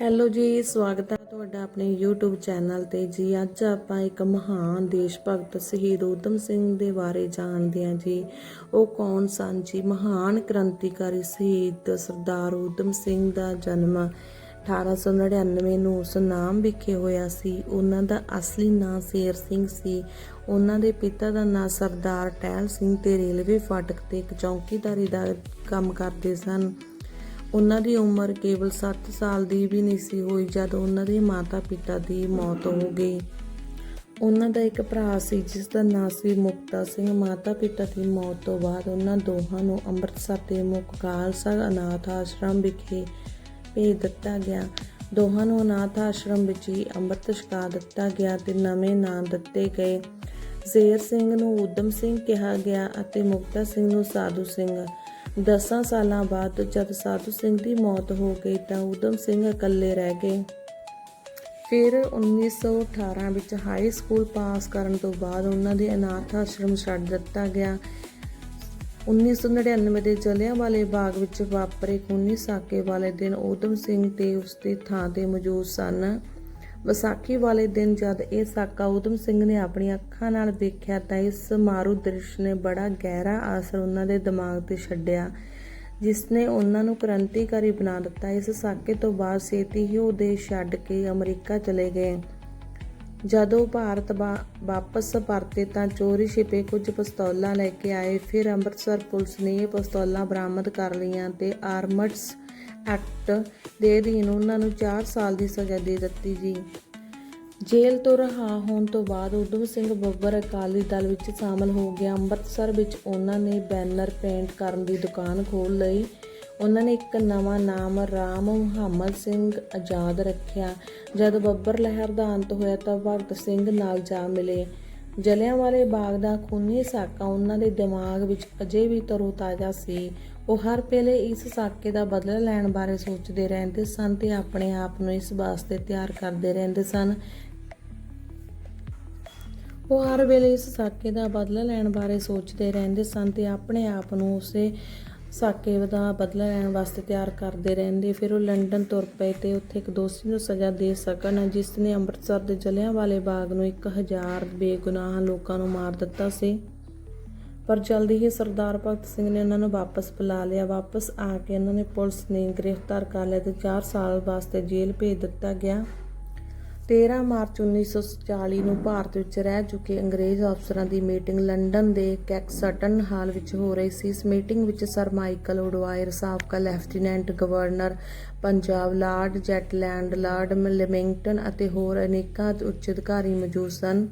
Hello ਜੀ, ਸਵਾਗਤ ਹੈ ਤੁਹਾਡਾ ਆਪਣੇ YouTube ਚੈਨਲ ਤੇ। ਜੀ, ਅੱਜ ਆਪਾਂ ਇੱਕ ਮਹਾਨ ਦੇਸ਼ ਭਗਤ ਸ਼ਹੀਦ ਊਧਮ ਸਿੰਘ ਦੇ ਬਾਰੇ ਜਾਣਦੇ ਹਾਂ ਜੀ। ਉਹ ਕੌਣ ਸਨ ਜੀ? ਮਹਾਨ ਕ੍ਰਾਂਤੀਕਾਰੀ ਸ਼ਹੀਦ ਸਰਦਾਰ ਊਧਮ ਸਿੰਘ ਦਾ ਜਨਮ 1899 ਨੂੰ ਸੁਨਾਮ ਵਿਖੇ ਹੋਇਆ ਸੀ। ਉਹਨਾਂ ਦਾ ਅਸਲੀ ਨਾਂ ਸ਼ੇਰ ਸਿੰਘ ਸੀ। ਉਹਨਾਂ ਦੇ ਪਿਤਾ ਦਾ ਨਾਂ ਸਰਦਾਰ ਟਹਿਲ ਸਿੰਘ ਤੇ ਰੇਲਵੇ ਫਾਟਕ ਤੇ ਇੱਕ ਚੌਕੀਦਾਰੀ ਦਾ ਕੰਮ ਕਰਦੇ ਸਨ। ਉਹਨਾਂ ਦੀ ਉਮਰ ਕੇਵਲ 7 ਸਾਲ ਦੀ ਵੀ ਨਹੀਂ ਸੀ ਹੋਈ ਜਦ ਉਹਨਾਂ ਦੇ ਮਾਤਾ-ਪਿਤਾ ਦੀ ਮੌਤ ਹੋ ਗਈ। ਉਹਨਾਂ ਦਾ ਇੱਕ ਭਰਾ ਸੀ, ਜਿਸ ਦਾ ਨਾਂ ਸੀ ਮੁਕਤਾ ਸਿੰਘ। ਮਾਤਾ-ਪਿਤਾ ਦੀ ਮੌਤ ਤੋਂ ਬਾਅਦ ਉਹਨਾਂ ਦੋਹਾਂ ਨੂੰ ਅੰਮ੍ਰਿਤਸਰ ਦੇ ਮੁੱਖ ਖਾਲਸਾ ਅਨਾਥ ਆਸ਼ਰਮ ਵਿਖੇ ਭੇਜ ਦਿੱਤਾ ਗਿਆ। ਦੋਹਾਂ ਨੂੰ ਅਨਾਥ ਆਸ਼ਰਮ ਵਿੱਚ ਹੀ ਅੰਮ੍ਰਿਤ ਛਕਾ ਦਿੱਤਾ ਗਿਆ ਤੇ ਨਵੇਂ ਨਾਂ ਦਿੱਤੇ ਗਏ। ਜ਼ੇਰ ਸਿੰਘ ਨੂੰ ਊਧਮ ਸਿੰਘ ਕਿਹਾ ਗਿਆ ਅਤੇ ਮੁਕਤਾ ਸਿੰਘ ਨੂੰ ਸਾਧੂ ਸਿੰਘ ਦਸਾਂ ਸਾਲਾਂ ਬਾਅਦ ਜਦ ਸਾਧੂ ਸਿੰਘ ਦੀ ਮੌਤ ਹੋ ਗਈ ਤਾਂ ਊਧਮ ਸਿੰਘ ਇਕੱਲੇ ਰਹਿ ਗਏ। ਫਿਰ 1918 ਵਿੱਚ ਹਾਈ ਸਕੂਲ ਪਾਸ ਕਰਨ ਤੋਂ ਬਾਅਦ ਉਹਨਾਂ ਦੇ ਅਨਾਥ ਆਸ਼ਰਮ ਛੱਡ ਦਿੱਤਾ ਗਿਆ। 1999 ਦੇ ਜਲਿਆਂਵਾਲੇ ਬਾਗ ਵਿੱਚ ਵਾਪਰੇ ਖੂਨੀ ਸਾਕੇ ਵਾਲੇ ਦਿਨ ਊਧਮ ਸਿੰਘ ਤੇ ਉਸ ਦੀ ਥਾਂ ਤੇ ਮੌਜੂਦ ਸਨ। ਵਿਸਾਖੀ ਵਾਲੇ ਦਿਨ ਜਦ ਇਹ ਸਾਕਾ ਊਧਮ ਸਿੰਘ ਨੇ ਆਪਣੀਆਂ ਅੱਖਾਂ ਨਾਲ ਵੇਖਿਆ ਤਾਂ ਇਸ ਮਾਰੂ ਦ੍ਰਿਸ਼ ਨੇ ਬੜਾ ਗਹਿਰਾ ਅਸਰ ਉਹਨਾਂ ਦੇ ਦਿਮਾਗ ਤੇ ਛੱਡਿਆ ਜਿਸ ਨੇ ਉਹਨਾਂ ਨੂੰ ਕ੍ਰਾਂਤੀਕਾਰੀ ਬਣਾ ਦਿੱਤਾ। ਇਸ ਸਾਕੇ ਤੋਂ ਬਾਅਦ ਛੇਤੀ ਹੀ ਉਹ ਦੇਸ਼ ਛੱਡ ਕੇ ਅਮਰੀਕਾ ਚਲੇ ਗਏ। ਜਦੋਂ ਭਾਰਤ ਵਾ- ਵਾਪਸ ਪਰਤੇ ਤਾਂ ਚੋਰੀ ਛਿਪੇ ਕੁਝ ਪਿਸਤੌਲਾਂ ਲੈ ਕੇ ਆਏ, ਫਿਰ ਅੰਮ੍ਰਿਤਸਰ ਪੁਲਿਸ ਨੇ ਇਹ ਪਿਸਤੌਲਾਂ ਬਰਾਮਦ ਕਰ ਲਈਆਂ ਤੇ ਆਰਮਡਸ ਐਕਟ ਦੇ ਅਧੀਨ ਉਹਨਾਂ ਨੂੰ 4 ਸਾਲ ਦੀ ਸਜ਼ਾ ਦੇ ਦਿੱਤੀ ਜੀ। ਜੇਲ੍ਹ ਤੋਂ ਰਿਹਾ ਹੋਣ ਤੋਂ ਬਾਅਦ ਊਧਮ ਸਿੰਘ ਬੱਬਰ ਅਕਾਲੀ ਦਲ ਵਿੱਚ ਸ਼ਾਮਲ ਹੋ ਗਿਆ। ਅੰਮ੍ਰਿਤਸਰ ਵਿੱਚ ਉਹਨਾਂ ਨੇ ਬੈਨਰ ਪੇਂਟ ਕਰਨ ਦੀ ਦੁਕਾਨ ਖੋਲ੍ਹ ਲਈ। ਉਹਨਾਂ ਨੇ ਇੱਕ ਨਵਾਂ ਨਾਮ ਰਾਮ ਮੁਹੰਮਦ ਸਿੰਘ ਆਜ਼ਾਦ ਰੱਖਿਆ। ਜਦ ਬੱਬਰ ਲਹਿਰ ਦਾ ਅੰਤ ਹੋਇਆ ਤਾਂ ਭਗਤ ਸਿੰਘ ਨਾਲ ਜਾ ਮਿਲੇ। ਜਲਿਆਂਵਾਲੇ ਬਾਗ ਦਾ ਖੂਨੀ ਸਾਕਾ ਉਹਨਾਂ ਦੇ ਦਿਮਾਗ ਵਿੱਚ ਅਜੇ ਵੀ ਤਰੋ ਤਾਜ਼ਾ ਸੀ। ਉਹ ਹਰ ਵੇਲੇ ਇਸ ਸਾਕੇ ਦਾ ਬਦਲਾ ਲੈਣ ਬਾਰੇ ਸੋਚਦੇ ਰਹਿੰਦੇ ਸਨ ਤੇ ਆਪਣੇ ਆਪ ਨੂੰ ਇਸ ਵਾਸਤੇ ਤਿਆਰ ਕਰਦੇ ਰਹਿੰਦੇ ਸਨ। ਉਹ ਹਰ ਵੇਲੇ ਇਸ ਸਾਕੇ ਦਾ ਬਦਲਾ ਲੈਣ ਬਾਰੇ ਸੋਚਦੇ ਰਹਿੰਦੇ ਸਨ ਤੇ ਆਪਣੇ ਆਪ ਨੂੰ ਉਸੇ ਸਾਕੇ ਦਾ ਬਦਲਾ ਲੈਣ ਵਾਸਤੇ ਤਿਆਰ ਕਰਦੇ ਰਹਿੰਦੇ। ਫਿਰ ਉਹ ਲੰਡਨ ਤੁਰ ਪਏ ਤੇ ਉੱਥੇ ਇੱਕ ਦੋਸ਼ੀ ਨੂੰ ਸਜ਼ਾ ਦੇ ਸਕਣ, ਜਿਸ ਨੇ ਅੰਮ੍ਰਿਤਸਰ ਦੇ ਜਲਿਆਂਵਾਲੇ ਬਾਗ ਨੂੰ 1000 ਬੇਗੁਨਾਹ ਲੋਕਾਂ ਨੂੰ ਮਾਰ ਦਿੱਤਾ ਸੀ। ਪਰ ਜਲਦੀ ਹੀ ਸਰਦਾਰ ਭਗਤ ਸਿੰਘ ਨੇ ਉਹਨਾਂ ਨੂੰ ਵਾਪਸ ਬੁਲਾ ਲਿਆ। ਵਾਪਸ ਆ ਕੇ ਉਹਨਾਂ ਨੇ ਪੁਲਿਸ ਨੇ ਗ੍ਰਿਫਤਾਰ ਕਰ ਲਿਆ ਤੇ 4 ਸਾਲ ਵਾਸਤੇ ਜੇਲ੍ਹ ਭੇਜ ਦਿੱਤਾ ਗਿਆ। 13 ਮਾਰਚ 1940 ਨੂੰ ਭਾਰਤ ਵਿੱਚ ਰਹਿ ਚੁੱਕੇ ਅੰਗਰੇਜ਼ ਅਫਸਰਾਂ ਦੀ ਮੀਟਿੰਗ ਲੰਡਨ ਦੇ ਕੈਕਸਟਨ ਹਾਲ ਵਿੱਚ ਹੋ ਰਹੀ ਸੀ। ਇਸ ਮੀਟਿੰਗ ਵਿੱਚ ਸਰ ਮਾਈਕਲ ਓਡਵਾਇਰ, ਸਾਬਕਾ lieutenant governor Punjab Lord Zetland, Lord Willingdon ਅਤੇ ਹੋਰ ਅਨੇਕਾਂ ਉੱਚ ਅਧਿਕਾਰੀ ਮੌਜੂਦ ਸਨ।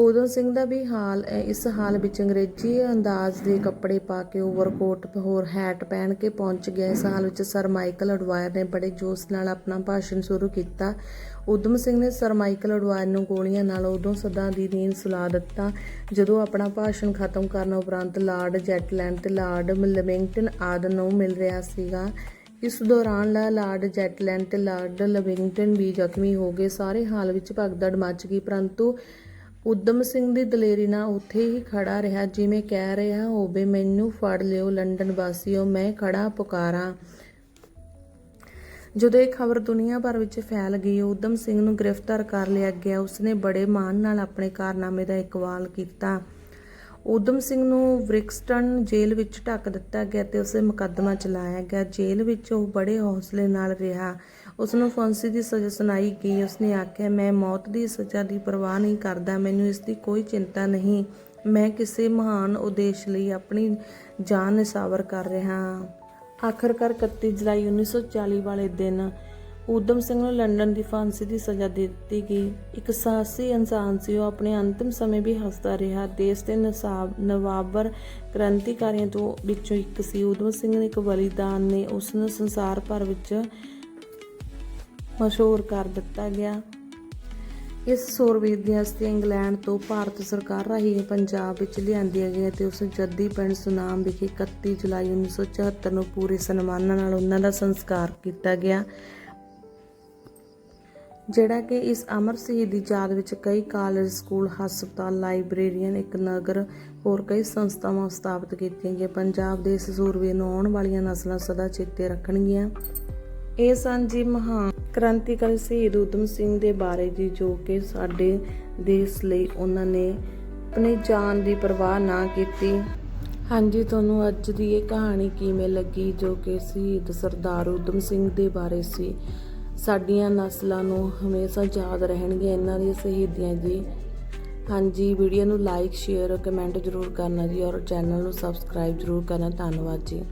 ਉਦੋਂ ਸਿੰਘ ਦਾ ਵੀ ਹਾਲ ਇਸ ਹਾਲ ਵਿੱਚ ਅੰਗਰੇਜ਼ੀ ਅੰਦਾਜ਼ ਦੇ ਕੱਪੜੇ ਪਾ ਕੇ ਓਵਰਕੋਟ ਹੋਰ ਹੈਟ ਪਹਿਨ ਕੇ ਪਹੁੰਚ ਗਿਆ। ਇਸ ਹਾਲ ਵਿੱਚ ਸਰ ਮਾਈਕਲ ਅਡਵਾਇਰ ਨੇ ਬੜੇ ਜੋਸ਼ ਨਾਲ ਆਪਣਾ ਭਾਸ਼ਣ ਸ਼ੁਰੂ ਕੀਤਾ। ਉਦਮ ਸਿੰਘ ਨੇ ਸਰ ਮਾਈਕਲ ਅਡਵਾਇਰ ਨੂੰ ਗੋਲੀਆਂ ਨਾਲ ਉਦੋਂ ਸਦਾ ਦੀ ਨੀਂਦ ਸੁਲਾ ਦਿੱਤਾ, ਜਦੋਂ ਆਪਣਾ ਭਾਸ਼ਣ ਖਤਮ ਕਰਨ ਉਪਰੰਤ ਲਾਰਡ ਜੈਟਲੈਂਡ ਤੇ ਲਾਰਡ ਲਿਵਿੰਗਟਨ ਆਦਿ ਨੂੰ ਮਿਲ ਰਿਹਾ ਸੀਗਾ। ਇਸ ਦੌਰਾਨ ਲਾ, ਲਾਰਡ ਜੈਟਲੈਂਡ ਤੇ ਲਾਰਡ ਲਿਵਿੰਗਟਨ ਵੀ ਜ਼ਖਮੀ ਹੋ ਗਏ। ਸਾਰੇ ਹਾਲ ਵਿੱਚ ਭਗਦੜ ਮਚ ਗਈ, ਪਰੰਤੂ ਉਦਮ ਸਿੰਘ ਦੀ ਦਲੇਰੀ ਨਾਲ ਉੱਥੇ ਹੀ ਖੜਾ ਰਿਹਾ, ਜਿਵੇਂ ਕਹਿ ਰਿਹਾ ਹੋਵੇ ਮੈਨੂੰ ਫੜ ਲਿਓ ਲੰਡਨ ਵਾਸੀਓ, ਮੈਂ ਖੜਾ ਪੁਕਾਰਾਂ। ਜਦੋਂ ਇਹ ਖਬਰ ਦੁਨੀਆ ਭਰ ਵਿੱਚ ਫੈਲ ਗਈ, ਉਦਮ ਸਿੰਘ ਨੂੰ ਗ੍ਰਿਫਤਾਰ ਕਰ ਲਿਆ ਗਿਆ। ਉਸਨੇ ਬੜੇ ਮਾਣ ਨਾਲ ਆਪਣੇ ਕਾਰਨਾਮੇ ਦਾ ਇਕਵਾਲ ਕੀਤਾ। ਉਦਮ ਸਿੰਘ ਨੂੰ ਬ੍ਰਿਕਸਟਨ ਜੇਲ੍ਹ ਵਿੱਚ ਢੱਕ ਦਿੱਤਾ ਗਿਆ ਤੇ ਉਸੇ ਮੁਕੱਦਮਾ ਚਲਾਇਆ ਗਿਆ। ਜੇਲ੍ਹ ਵਿੱਚ ਉਹ ਬੜੇ ਹੌਸਲੇ ਨਾਲ ਰਿਹਾ। ਉਸ ਨੂੰ ਫਾਂਸੀ ਦੀ ਸਜ਼ਾ ਸੁਣਾਈ ਗਈ। ਉਸਨੇ ਆਖਿਆ, ਮੈਂ ਮੌਤ ਦੀ ਸਜ਼ਾ ਦੀ ਪਰਵਾਹ ਨਹੀਂ ਕਰਦਾ। ਮੈਨੂੰ ਇਸ ਦੀ ਕੋਈ ਚਿੰਤਾ ਨਹੀਂ। ਮੈਂ ਕਿਸੇ ਮਹਾਨ ਉਦੇਸ਼ ਲਈ ਆਪਣੀ ਜਾਨ ਨਿਸਾਵਰ ਕਰ ਰਿਹਾ ਹਾਂ। ਆਖਰਕਾਰ 31 ਜੁਲਾਈ 1940 ਵਾਲੇ ਦਿਨ ਊਧਮ ਸਿੰਘ ਨੂੰ ਲੰਡਨ ਦੀ ਫਾਂਸੀ ਦੀ ਸਜ਼ਾ ਦੇ ਦਿੱਤੀ ਗਈ। ਇੱਕ ਸਾਹਸੀ ਇਨਸਾਨ ਸੀ, ਉਹ ਆਪਣੇ ਅੰਤਿਮ ਸਮੇਂ ਵੀ ਹੱਸਦਾ ਰਿਹਾ। ਦੇਸ਼ ਦੇ ਨਸਾਬ, ਨਵਾਬਰ ਕ੍ਰਾਂਤੀਕਾਰੀਆਂ ਤੋਂ ਵਿੱਚੋਂ ਇੱਕ ਸੀ। ਊਧਮ ਸਿੰਘ ਦੇ ਇੱਕ ਬਲੀਦਾਨ ਨੇ ਉਸ ਨੂੰ ਸੰਸਾਰ ਭਰ ਵਿੱਚ ਮਸ਼ਹੂਰ ਕਰ ਦਿੱਤਾ ਗਿਆ। ਇਸ ਸੂਰਵੀਰ ਦੀਆਂ ਅਸਥੀਆਂ ਇੰਗਲੈਂਡ ਤੋਂ ਭਾਰਤ ਸਰਕਾਰ ਰਾਹੀਂ ਪੰਜਾਬ ਵਿੱਚ ਲਿਆਂਦੀਆਂ ਗਈਆਂ ਤੇ ਉਸ ਜੱਦੀ ਪਿੰਡ ਸੁਨਾਮ ਵਿਖੇ 31 ਜੁਲਾਈ 1974 ਨੂੰ ਪੂਰੇ ਸਨਮਾਨਾਂ ਨਾਲ ਉਹਨਾਂ ਦਾ ਸੰਸਕਾਰ ਕੀਤਾ ਗਿਆ। ਜਿਹੜਾ ਕਿ ਇਸ ਅਮਰ ਸ਼ਹੀਦ ਦੀ ਯਾਦ ਵਿੱਚ ਕਈ ਕਾਲਜ, ਸਕੂਲ, ਹਸਪਤਾਲ, ਲਾਇਬ੍ਰੇਰੀਆਂ, ਇੱਕ ਨਗਰ, ਹੋਰ ਕਈ ਸੰਸਥਾਵਾਂ ਸਥਾਪਿਤ ਕੀਤੀਆਂ ਗਈਆਂ। ਪੰਜਾਬ ਦੇ ਇਸ ਸੂਰਵੀਰ ਨੂੰ ਆਉਣ ਵਾਲੀਆਂ ਨਸਲਾਂ ਸਦਾ ਚੇਤੇ ਰੱਖਣਗੀਆਂ। ਇਹ ਸਨ ਜੀ ਮਹਾਨ ਕ੍ਰਾਂਤੀਕਾਰੀ ਸ਼ਹੀਦ ਊਧਮ ਸਿੰਘ ਦੇ ਬਾਰੇ ਜੀ, ਜੋ ਕਿ ਸਾਡੇ ਦੇਸ਼ ਲਈ ਉਹਨਾਂ ਨੇ ਆਪਣੀ ਜਾਨ ਦੀ ਪਰਵਾਹ ਨਾ ਕੀਤੀ। ਹਾਂਜੀ, ਤੁਹਾਨੂੰ ਅੱਜ ਦੀ ਇਹ ਕਹਾਣੀ ਕਿਵੇਂ ਲੱਗੀ, ਜੋ ਕਿ ਸ਼ਹੀਦ ਸਰਦਾਰ ਊਧਮ ਸਿੰਘ ਦੇ ਬਾਰੇ ਸੀ। ਸਾਡੀਆਂ ਨਸਲਾਂ ਨੂੰ ਹਮੇਸ਼ਾ ਯਾਦ ਰਹਿਣਗੀਆਂ ਇਹਨਾਂ ਦੀਆਂ ਸ਼ਹੀਦੀਆਂ ਜੀ। ਹਾਂਜੀ ਵੀਡੀਓ ਨੂੰ ਲਾਈਕ ਸ਼ੇਅਰ ਕਮੈਂਟ ਜ਼ਰੂਰ ਕਰਨਾ ਜੀ ਔਰ ਚੈਨਲ ਨੂੰ ਸਬਸਕ੍ਰਾਈਬ ਜ਼ਰੂਰ ਕਰਨਾ। ਧੰਨਵਾਦ ਜੀ।